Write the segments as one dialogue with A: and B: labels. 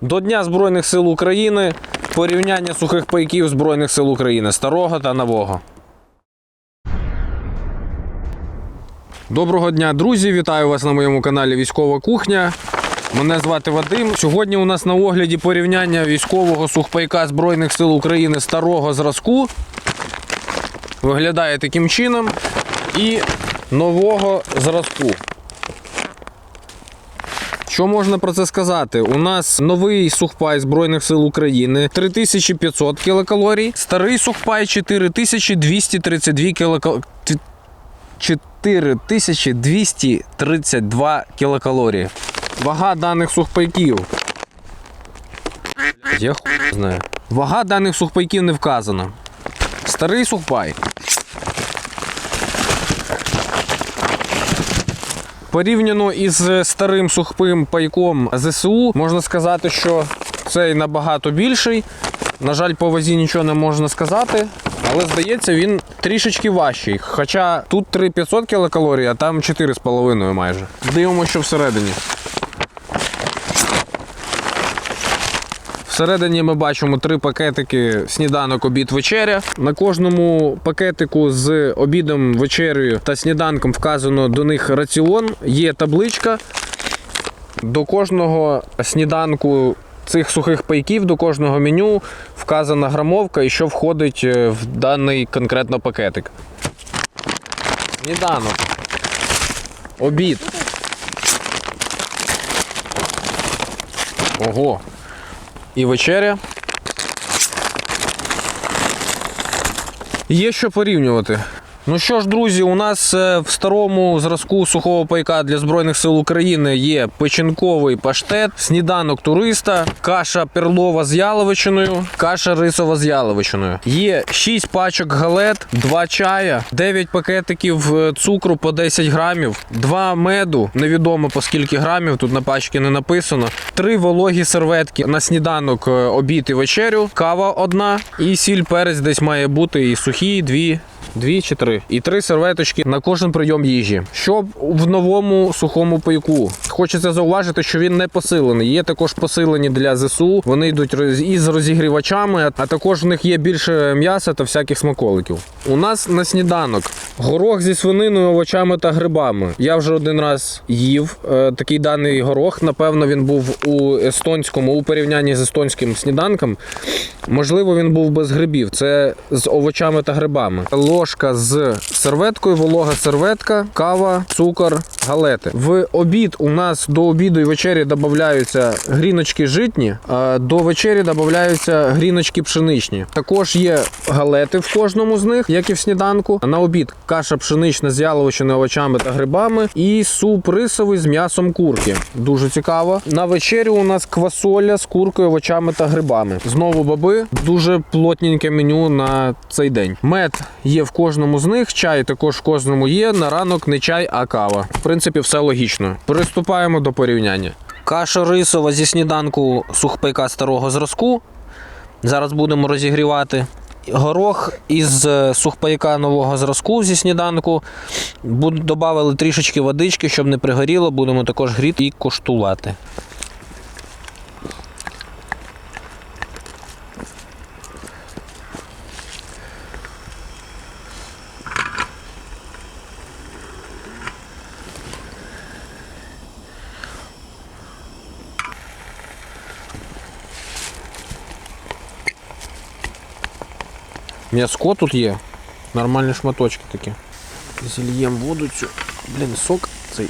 A: До Дня Збройних сил України порівняння сухих пайків Збройних сил України старого та нового. Доброго дня, друзі! Вітаю вас на моєму каналі Військова Кухня. Мене звати Вадим. Сьогодні у нас на огляді порівняння військового сухпайка Збройних сил України старого зразку. Виглядає таким чином. І нового зразку. Що можна про це сказати? У нас новий сухпай Збройних сил України 3500 кілокалорій, старий сухпай 4232 кілокалорій. 4232 кілокалорії. Вага даних сухпайків. Я хуй знаю. Вага даних сухпайків не вказана. Старий сухпай. Порівняно із старим сухпим пайком ЗСУ, можна сказати, що цей набагато більший. На жаль, по вазі нічого не можна сказати, але здається, він трішечки важчий. Хоча тут 3500 кілокалорій, а там 4,5 майже. Дивимося, що всередині. Всередині ми бачимо три пакетики сніданок, обід, вечеря. На кожному пакетику з обідом, вечерею та сніданком вказано до них раціон. Є табличка. До кожного сніданку цих сухих пайків, до кожного меню вказана грамовка і що входить е, в даний конкретно пакетик. Сніданок. Обід. Ого. І вечеря. Є що порівнювати. Ну що ж, друзі, у нас е, в старому зразку сухого пайка для Збройних сил України є печінковий паштет, сніданок туриста, каша перлова з яловичиною, каша рисова з яловичиною. Є 6 пачок галет, 2 чая, 9 пакетиків е, цукру по 10 грамів, 2 меду, невідомо по скільки грамів, тут на пачці не написано, 3 вологі серветки на сніданок, е, обід і вечерю, кава одна і сіль перець десь має бути і сухі, дві. Дві чи три. І три серветочки на кожен прийом їжі. Що в новому сухому пайку? Хочеться зауважити, що він не посилений. Є також посилені для ЗСУ. Вони йдуть із розігрівачами, а також в них є більше м'яса та всяких смаколиків. У нас на сніданок горох зі свининою, овочами та грибами. Я вже один раз їв е, такий даний горох. Напевно, він був у естонському у порівнянні з естонським сніданком. Можливо, він був без грибів. Це з овочами та грибами. Ложка з серветкою, волога серветка, кава, цукор, галети. В обід у нас до обіду і вечері додаються гріночки житні, а до вечері додаються гріночки пшеничні. Також є галети в кожному з них, як і в сніданку. На обід каша пшенична з яловичиною, овочами та грибами і суп рисовий з м'ясом курки. Дуже цікаво. На вечерю у нас квасоля з куркою, овочами та грибами. Знову баби. Дуже плотненьке меню на цей день. Мед є в кожному з них, чай також в кожному є. На ранок не чай, а кава. В принципі, все логічно. Приступаємо до порівняння. Каша рисова зі сніданку сухпайка старого зразку. Зараз будемо розігрівати. Горох із е, сухпайка нового зразку зі сніданку. Добавили трішечки водички, щоб не пригоріло. Будемо також гріти і коштувати. М'яско тут є. Нормальні шматочки такі. Зільєм воду цю. Блін, сок цей.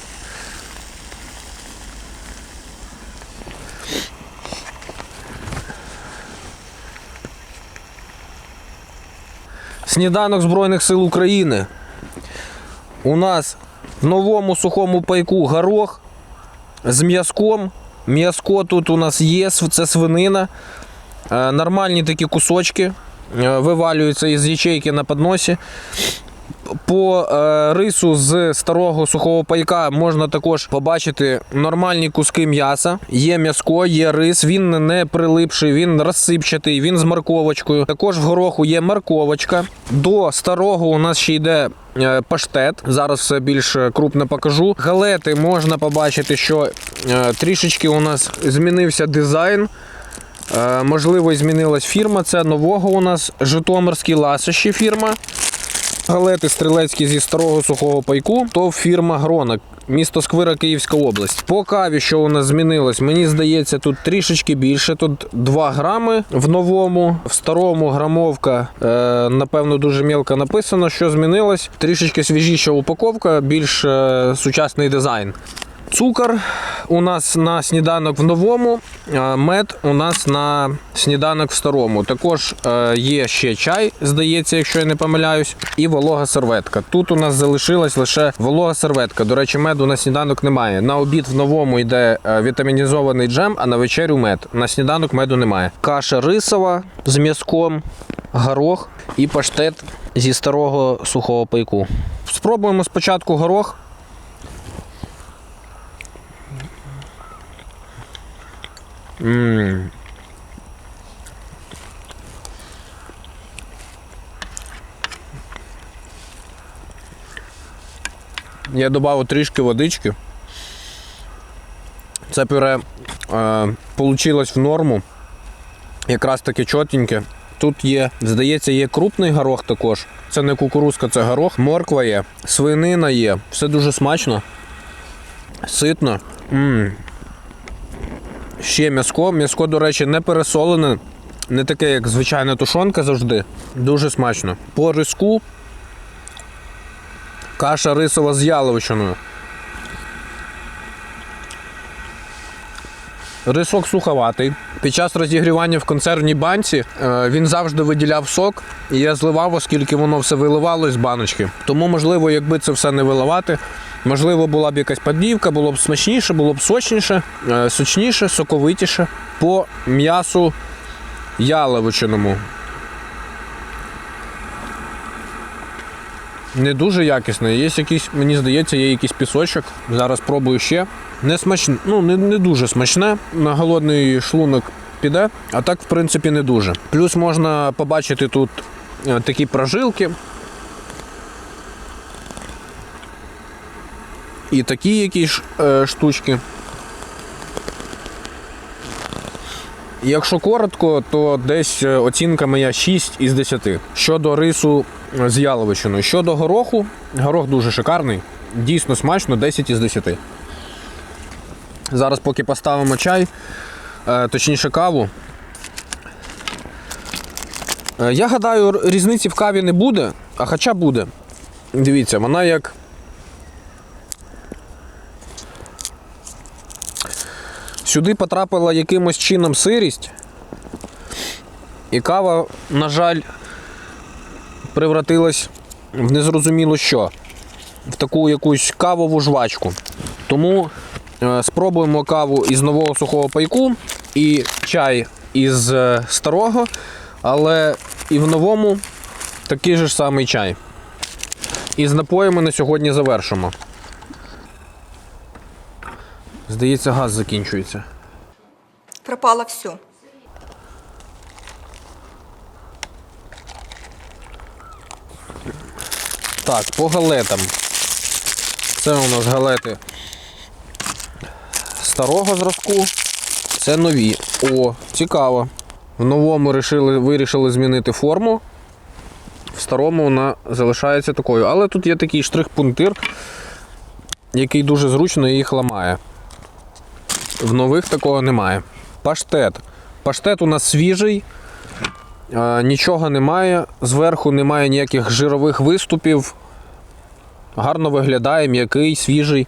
A: Сніданок Збройних сил України. У нас в новому сухому пайку горох з м'язком. М'язко тут у нас є, це свинина. Е, Нормальні такі кусочки е, вивалюються із ячейки на подносі. по е, рису з старого сухого пайка можна також побачити нормальні куски м'яса. Є м'яско, є рис, він не прилипший, він розсипчатий, він з морковочкою. Також в гороху є морковочка. До старого у нас ще йде. е, Паштет, зараз все більш крупно покажу. Галети можна побачити, що трішечки у нас змінився дизайн. Е, Можливо, змінилась фірма. Це нового у нас Житомирські ласощі фірма. Галети стрілецькі зі старого сухого пайку, то фірма Гронок. Місто Сквира, Київська область. По каві, що у нас змінилось, мені здається, тут трішечки більше. Тут 2 грами в новому, в старому грамовка, е, напевно, дуже мілко написано, що змінилось. Трішечки свіжіша упаковка, більш е, сучасний дизайн. Цукор у нас на сніданок в новому, мед у нас на сніданок в старому. Також е, є ще чай, здається, якщо я не помиляюсь, і волога серветка. Тут у нас залишилась лише волога серветка. До речі, меду на сніданок немає. На обід в новому йде е, вітамінізований джем, а на вечерю мед. На сніданок меду немає. Каша рисова з м'язком, горох і паштет зі старого сухого пайку. Спробуємо спочатку горох. М. Я додав трішки водички. Це пюре е, в норму. Якраз таки чотеньке. Тут є, здається, є крупний горох також. Це не кукурузка, це горох. Морква є, свинина є. Все дуже смачно. Ситно. м Ще м'яско. М'яско, до речі, не пересолене. Не таке, як звичайна тушонка завжди. Дуже смачно. По риску каша рисова з яловичиною. Рисок суховатий. Під час розігрівання в консервній банці е, він завжди виділяв сок, і я зливав, оскільки воно все виливалось з баночки. Тому, можливо, якби це все не виливати, можливо, була б якась подівка, було б смачніше, було б сочніше, е, сочніше, соковитіше. По м'ясу яловичиному. Не дуже якісне. Є якийсь, мені здається, є якийсь пісочок. Зараз пробую ще. Не смачне, ну не, не дуже смачне. На голодний шлунок піде, а так, в принципі, не дуже. Плюс можна побачити тут е, такі прожилки. І такі якісь е, штучки. Якщо коротко, то десь е, оцінка моя 6 із 10. Щодо рису з яловичиною. Щодо гороху, горох дуже шикарний, дійсно смачно, 10 із 10. Зараз поки поставимо чай, е, точніше каву. Е, Я гадаю, різниці в каві не буде, а хоча буде. Дивіться, вона як. Сюди потрапила якимось чином сирість, і кава, на жаль, превратилась в незрозуміло що, в таку якусь кавову жвачку. Тому спробуємо каву із нового сухого пайку і чай із е, старого, але і в новому такий же ж самий чай. І з напоями на сьогодні завершимо. Здається, газ закінчується.
B: Пропало все.
A: Так, по галетам. Це у нас галети старого зразку. Це нові. О, цікаво. В новому рішили, вирішили змінити форму. В старому вона залишається такою. Але тут є такий штрих-пунктир, який дуже зручно їх ламає. В нових такого немає. Паштет. Паштет у нас свіжий. Нічого немає, зверху немає ніяких жирових виступів. Гарно виглядає, м'який, свіжий.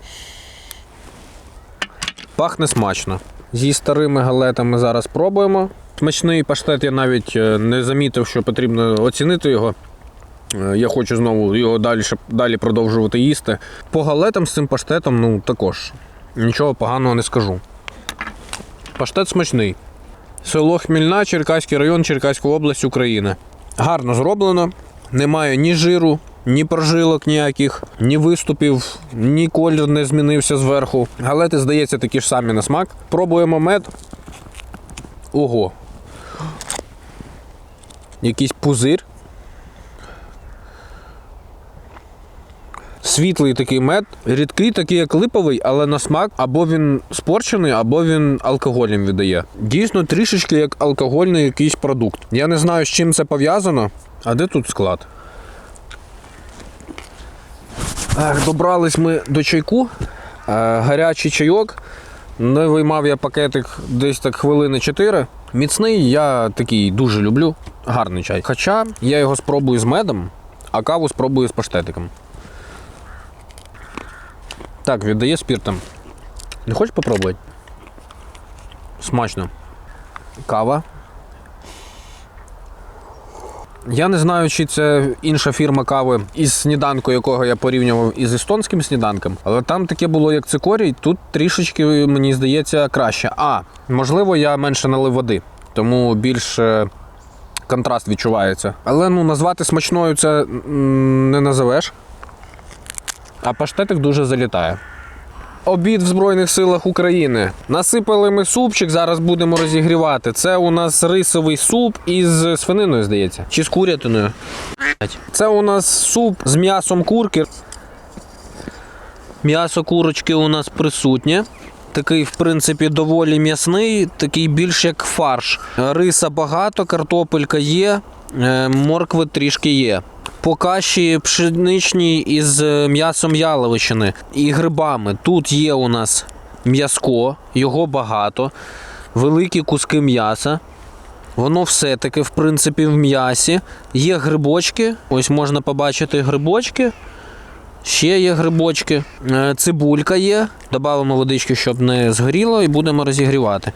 A: Пахне смачно. Зі старими галетами зараз пробуємо. Смачний паштет я навіть е, не замітив, що потрібно оцінити його. Е, Я хочу знову його далі, далі продовжувати їсти. По галетам з цим паштетом, ну також нічого поганого не скажу. Паштет смачний. Село Хмільна, Черкаський район, Черкаська область, України. Гарно зроблено, немає ні жиру, ні прожилок ніяких, ні виступів, ні колір не змінився зверху. Галети, здається, такі ж самі на смак. Пробуємо мед. Ого. Якийсь пузир. Світлий такий мед, рідкий, такий як липовий, але на смак або він спорчений, або він алкоголем віддає. Дійсно, трішечки як алкогольний якийсь продукт. Я не знаю, з чим це пов'язано. А де тут склад? Добрались ми до чайку. Е, гарячий чайок. Не виймав я пакетик десь так хвилини 4. Міцний, я такий дуже люблю. Гарний чай. Хоча я його спробую з медом, а каву спробую з паштетиком. Так, віддає спіртом. Не хочеш попробувати? Смачно. Кава. Я не знаю, чи це інша фірма кави із сніданку, якого я порівнював із естонським сніданком, але там таке було як цикорій, тут трішечки, мені здається, краще. А, можливо, я менше налив води, тому більш е, контраст відчувається. Але ну, назвати смачною це не називеш. А паштетик дуже залітає. Обід в Збройних силах України. Насипали ми супчик, зараз будемо розігрівати. Це у нас рисовий суп із свининою, здається. Чи з курятиною. Це у нас суп з м'ясом курки. М'ясо курочки у нас присутнє. Такий, в принципі, доволі м'ясний, такий більш як фарш. Риса багато, картопелька є, е, моркви трішки є. По каші пшеничній із е, м'ясом яловичини і грибами. Тут є у нас м'яско, його багато, великі куски м'яса. Воно все таки, в принципі, в м'ясі. Є грибочки. Ось можна побачити грибочки. Ще є грибочки. Е, Цибулька є. Добавимо водички, щоб не згоріло, і будемо розігрівати.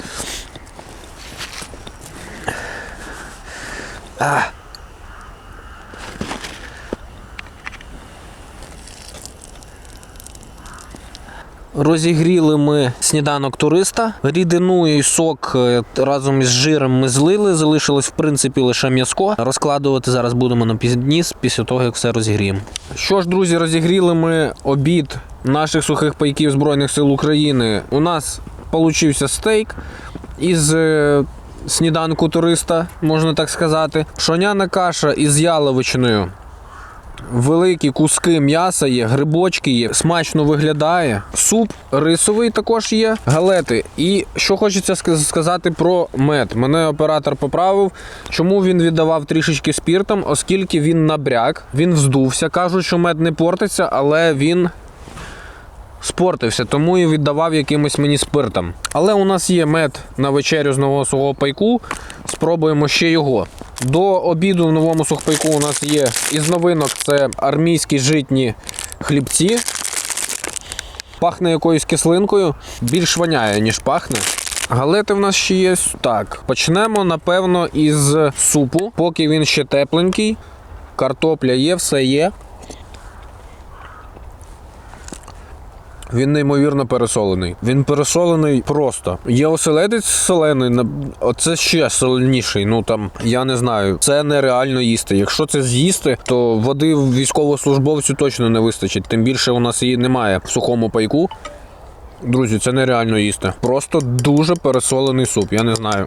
A: Розігріли ми сніданок туриста. Рідину і сок е, разом із жиром ми злили. Залишилось в принципі лише м'язко. Розкладувати зараз будемо на пізніс після того, як все розігріємо. Що ж, друзі, розігріли ми обід наших сухих пайків Збройних сил України. У нас получився стейк із е, сніданку туриста, можна так сказати. Пшоняна каша із яловичиною. Великі куски м'яса є, грибочки є, смачно виглядає. Суп рисовий також є, галети. І що хочеться сказати про мед. Мене оператор поправив, чому він віддавав трішечки спіртом, оскільки він набряк, він вздувся. Кажуть, що мед не портиться, але він спортився, тому і віддавав якимось мені спиртом. Але у нас є мед на вечерю з нового свого пайку. Спробуємо ще його. До обіду в новому сухпайку у нас є із новинок це армійські житні хлібці. Пахне якоюсь кислинкою, більш воняє, ніж пахне. Галети в нас ще є. Так, почнемо, напевно, із супу, поки він ще тепленький. Картопля є, все є. Він неймовірно пересолений. Він пересолений просто. Є оселедець солений, оце ще соленіший. Ну там я не знаю. Це нереально їсти. Якщо це з'їсти, то води військовослужбовцю точно не вистачить. Тим більше у нас її немає в сухому пайку. Друзі, це нереально їсти. Просто дуже пересолений суп. Я не знаю.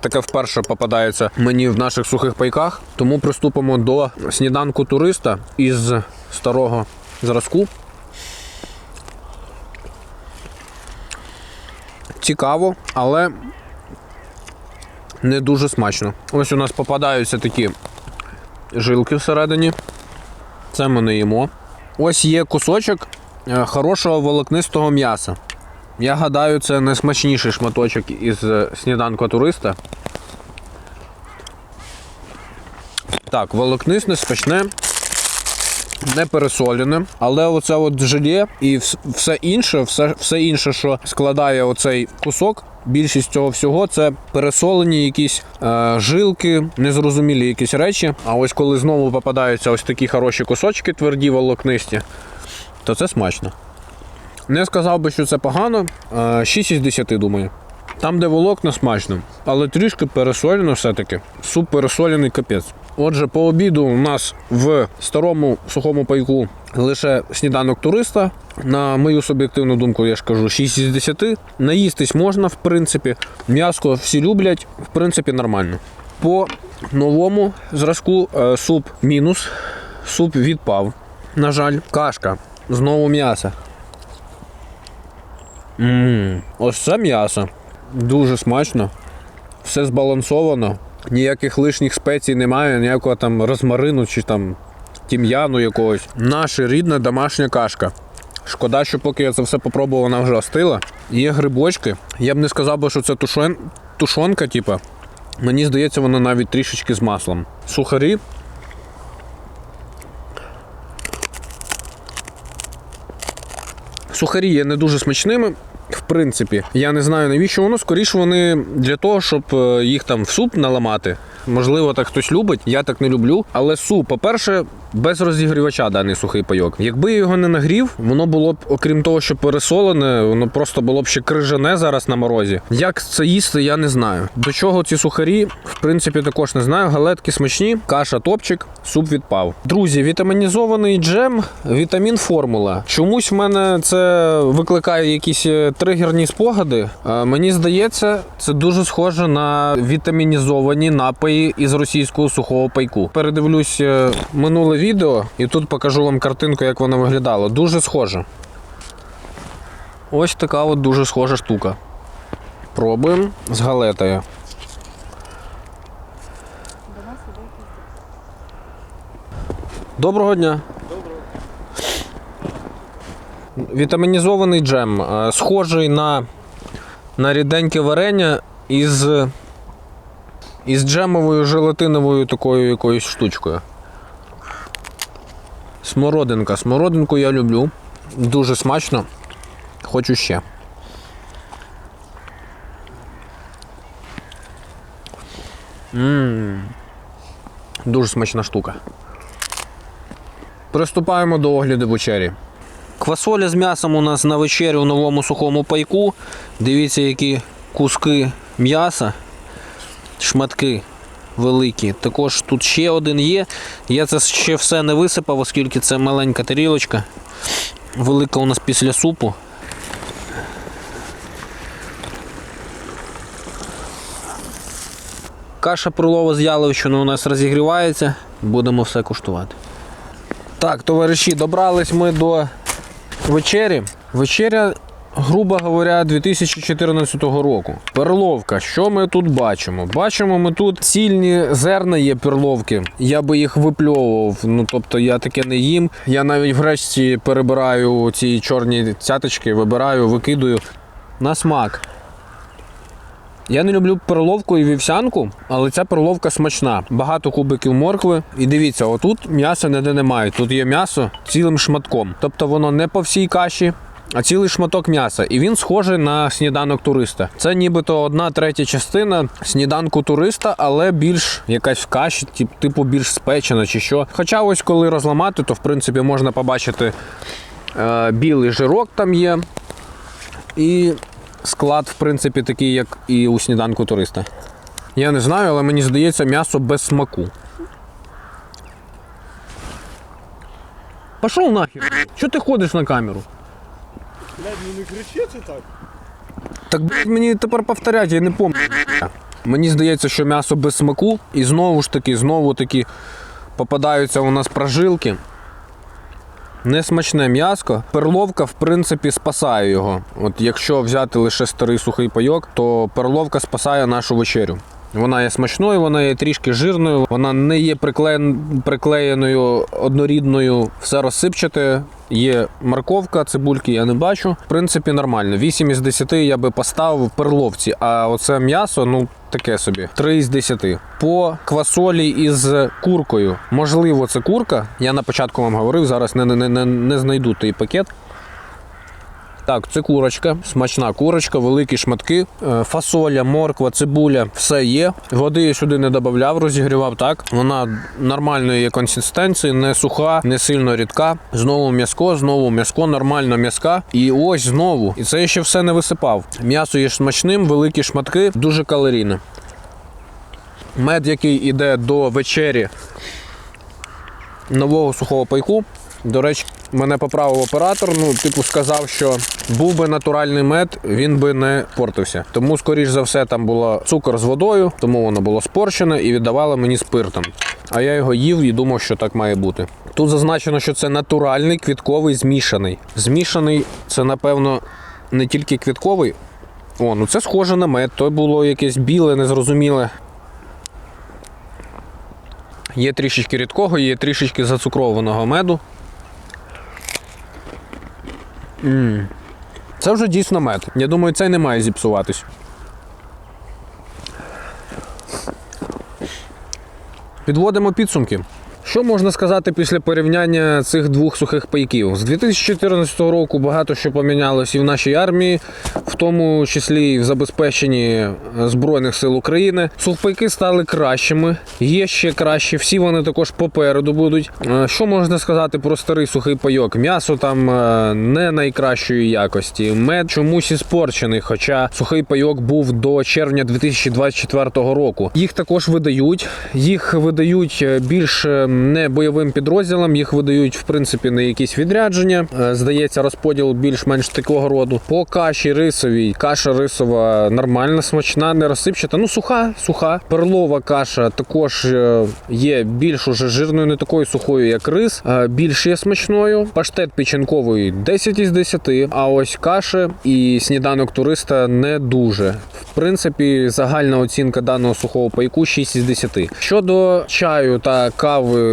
A: Таке вперше попадається мені в наших сухих пайках. Тому приступимо до сніданку туриста із старого зразку. Цікаво, але не дуже смачно. Ось у нас попадаються такі жилки всередині. Це ми не їмо. Ось є кусочок е, хорошого волокнистого м'яса. Я гадаю, це найсмачніший шматочок із е, сніданку туриста. Так, волокнисне, смачне, не пересолене, але оце от желе і все інше, все, все інше, що складає оцей кусок. Більшість цього всього це пересолені якісь е, жилки, незрозумілі якісь речі. А ось коли знову попадаються ось такі хороші кусочки, тверді волокнисті, то це смачно. Не сказав би, що це погано. Е, 6 із 10, думаю. Там, де волокна смачно, але трішки пересолено все-таки. Суп пересолений капець. Отже, по обіду у нас в старому сухому пайку лише сніданок туриста. На мою суб'єктивну думку, я ж кажу, 6 із 10. Наїстись можна, в принципі. М'яско всі люблять, в принципі, нормально. По новому зразку е, суп мінус. Суп відпав. На жаль, кашка. Знову м'ясо. Ось це м'ясо. Дуже смачно. Все збалансовано. Ніяких лишніх спецій немає, ніякого там розмарину чи там тім'яну якогось. Наша рідна домашня кашка. Шкода, що поки я це все попробував, вона вже остила. Є грибочки. Я б не сказав би, що це тушен... тушонка, типа. Мені здається, вона навіть трішечки з маслом. Сухарі. Сухарі є не дуже смачними. В принципі, я не знаю навіщо воно. Скоріше вони для того, щоб е, їх там в суп наламати. Можливо, так хтось любить, я так не люблю. Але суп, по-перше, без розігрівача даний сухий пайок. Якби я його не нагрів, воно було б, окрім того, що пересолене, воно просто було б ще крижане зараз на морозі. Як це їсти, я не знаю. До чого ці сухарі, в принципі, також не знаю. Галетки смачні, каша топчик, суп відпав. Друзі, вітамінізований джем, вітамін формула. Чомусь в мене це викликає якісь е, тригерні спогади. Е, Мені здається, це дуже схоже на вітамінізовані напої із російського сухого пайку. Передивлюсь е, минуле відео і тут покажу вам картинку, як воно виглядало. Дуже схоже. Ось така от дуже схожа штука. Пробуємо з галетою. Доброго дня. Вітамінізований джем. е, Схожий на, на ріденьке варення із, із джемовою желатиновою такою якоюсь штучкою. Смородинка. Смородинку я люблю. Дуже смачно. Хочу ще. Ммм. Дуже смачна штука. Приступаємо до огляду вечері. Квасоля з м'ясом у нас на вечерю у новому сухому пайку. Дивіться, які куски м'яса, шматки великі. Також тут ще один є. Я це ще все не висипав, оскільки це маленька тарілочка. Велика у нас після супу. Каша пролова з яловичиною у нас розігрівається. Будемо все куштувати. Так, товариші, добрались ми до вечері. Вечеря, грубо говоря, 2014 року. Перловка. Що ми тут бачимо? Бачимо, ми тут цільні зерна є перловки. Я би їх випльовував. Ну тобто я таке не їм. Я навіть в гречці перебираю ці чорні цяточки, вибираю, викидую. На смак. Я не люблю перловку і вівсянку, але ця перловка смачна. Багато кубиків моркви. І дивіться, отут м'яса ніде немає. Тут є м'ясо цілим шматком. Тобто воно не по всій каші, а цілий шматок м'яса. І він схожий на сніданок туриста. Це нібито одна третя частина сніданку туриста, але більш якась каші, типу більш спечена чи що. Хоча ось коли розламати, то в принципі можна побачити е, білий жирок там є. І склад, в принципі, такий, як і у сніданку туриста. Я не знаю, але мені здається, м'ясо без смаку. Пішов нахер. Що ти ходиш на камеру?
C: Блядь, ну не кричи це так.
A: Так блядь, мені тепер повторяти, я не пам'ятаю. Мені здається, що м'ясо без смаку, і знову ж таки, знову таки попадаються у нас прожилки. Несмачне м'яско. Перловка, в принципі, спасає його. От якщо взяти лише старий сухий пайок, то перловка спасає нашу вечерю. Вона є смачною, вона є трішки жирною, вона не є приклеєн- приклеєною однорідною, все розсипчате. Є морковка, цибульки я не бачу. В принципі, нормально. 8 із 10 я би поставив в перловці, а оце м'ясо, ну таке собі. 3 із 10. По квасолі із куркою. Можливо, це курка. Я на початку вам говорив, зараз не, не, не, не знайду той пакет. Так, це курочка, смачна курочка, великі шматки, е, фасоля, морква, цибуля, все є. Води я сюди не додавав, розігрівав так. Вона нормальної консистенції, не суха, не сильно рідка. Знову м'яско, знову м'яско, нормально м'яска. І ось знову. І це я ще все не висипав. М'ясо є смачним, великі шматки, дуже калорійне. Мед, який іде до вечері нового сухого пайку. До речі, мене поправив оператор. Ну, типу, сказав, що був би натуральний мед, він би не портився. Тому, скоріш за все, там було цукор з водою, тому воно було спорчене і віддавало мені спиртом. А я його їв і думав, що так має бути. Тут зазначено, що це натуральний квітковий змішаний. Змішаний це, напевно, не тільки квітковий. О, ну це схоже на мед. То було якесь біле, незрозуміле. Є трішечки рідкого, є трішечки зацукрованого меду. М Це вже дійсно мед. Я думаю, цей не має зіпсуватись. Підводимо підсумки. Що можна сказати після порівняння цих двох сухих пайків? З 2014 року багато що помінялось і в нашій армії, в тому числі і в забезпеченні Збройних сил України. Сухпайки стали кращими, є ще кращі, всі вони також попереду будуть. Е, Що можна сказати про старий сухий пайок? М'ясо там е, не найкращої якості. Мед чомусь іспорчений, хоча сухий пайок був до червня 2024 року. Їх також видають. Їх видають е, більш е, не бойовим підрозділам, їх видають в принципі на якісь відрядження. Е, Здається, розподіл більш-менш такого роду. По каші рисовій, каша рисова нормальна, смачна, не розсипчата. Ну, суха, суха. Перлова каша також е, є більш уже жирною, не такою сухою, як рис, е, більш є смачною. Паштет печінковий 10 із 10, а ось каші і сніданок туриста не дуже. В принципі, загальна оцінка даного сухого пайку 6 із 10. Щодо чаю та кави,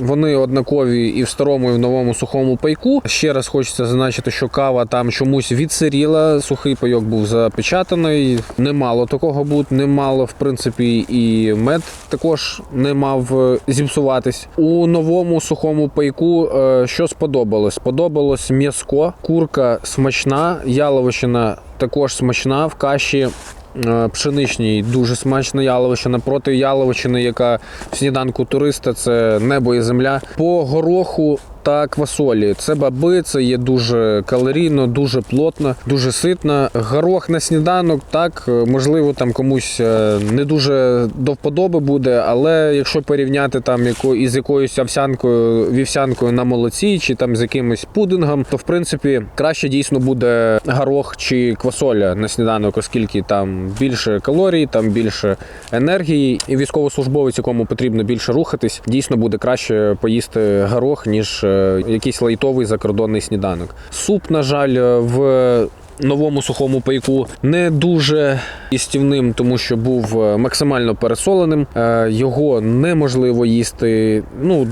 A: вони однакові і в старому, і в новому сухому пайку. Ще раз хочеться зазначити, що кава там чомусь відсиріла. Сухий пайок був запечатаний. Немало такого бути, немало, в принципі, і мед також не мав е, зіпсуватись. У новому сухому пайку е, що сподобалось? Сподобалось м'яско, курка смачна, яловичина також смачна в каші. Е, Пшеничній дуже смачна яловичина проти яловичини, яка в сніданку туриста це небо і земля. По гороху та квасолі. Це баби, це є дуже калорійно, дуже плотно, дуже ситно. Горох на сніданок, так, е, можливо, там комусь е, не дуже до вподоби буде, але якщо порівняти там яко, із якоюсь овсянкою, вівсянкою на молоці, чи там з якимось пудингом, то в принципі краще дійсно буде горох чи квасоля на сніданок, оскільки там більше калорій, там більше енергії, і військовослужбовець, якому потрібно більше рухатись, дійсно буде краще поїсти горох, ніж е, якийсь лайтовий закордонний сніданок. Суп, на жаль, е, в новому сухому пайку не дуже істівним, тому що був е, максимально пересоленим. Е, Його неможливо їсти. Ну,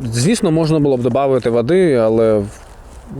A: звісно, можна було б додати води, але.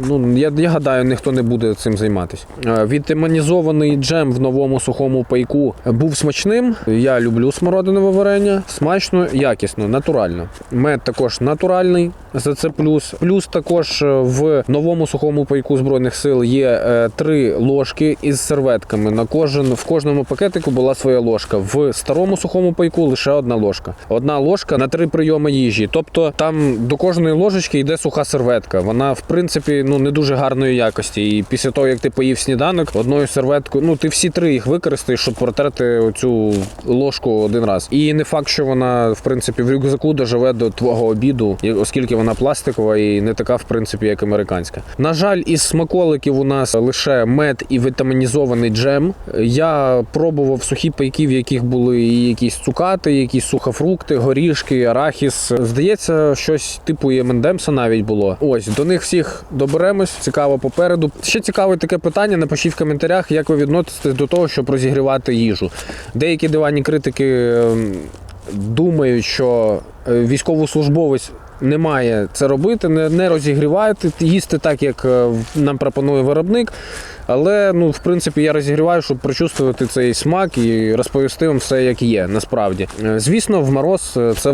A: Ну, я, я гадаю, ніхто не буде цим займатися. Е, Вітамінізований джем в новому сухому пайку був смачним. Я люблю смородинове варення. Смачно, якісно, натурально. Мед також натуральний. За це плюс. Плюс також е, в новому сухому пайку збройних сил є е, три ложки із серветками. На кожен в кожному пакетику була своя ложка. В старому сухому пайку лише одна ложка. Одна ложка на три прийоми їжі. Тобто там до кожної ложечки йде суха серветка. Вона в принципі ну не дуже гарної якості. І після того як ти поїв сніданок, одною серветкою, ну ти всі три їх використаєш, щоб протерти оцю ложку один раз. І не факт, що вона в принципі в рюкзаку доживе до твого обіду, оскільки вона пластикова і не така, в принципі, як американська. На жаль, із смаколиків у нас лише мед і вітамінізований джем. Я пробував сухі пайки, в яких були і якісь цукати, якісь сухофрукти, горішки, арахіс. Здається, щось типу ємендемса навіть було. Ось до них всіх доберемось. Цікаво попереду. Ще цікаве таке питання. Напишіть в коментарях, як ви відноситесь до того, щоб розігрівати їжу. Деякі диванні критики ем, думають, що е, військовослужбовець. Не має це робити, не, розігрівати, їсти так, як е, нам пропонує виробник. Але ну, в принципі, я розігріваю, щоб прочувствувати цей смак і розповісти вам все, як є, насправді. Е, Звісно, в мороз е, це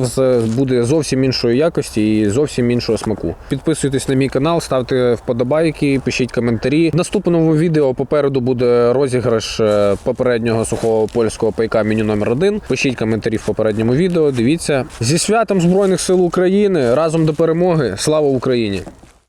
A: буде зовсім іншої якості і зовсім іншого смаку. Підписуйтесь на мій канал, ставте вподобайки, пишіть коментарі. В наступному відео попереду буде розіграш е, попереднього сухого польського пайка меню номер 1 Пишіть коментарі в попередньому відео. Дивіться зі святом Збройних сил України разом до перемоги. Слава Україні!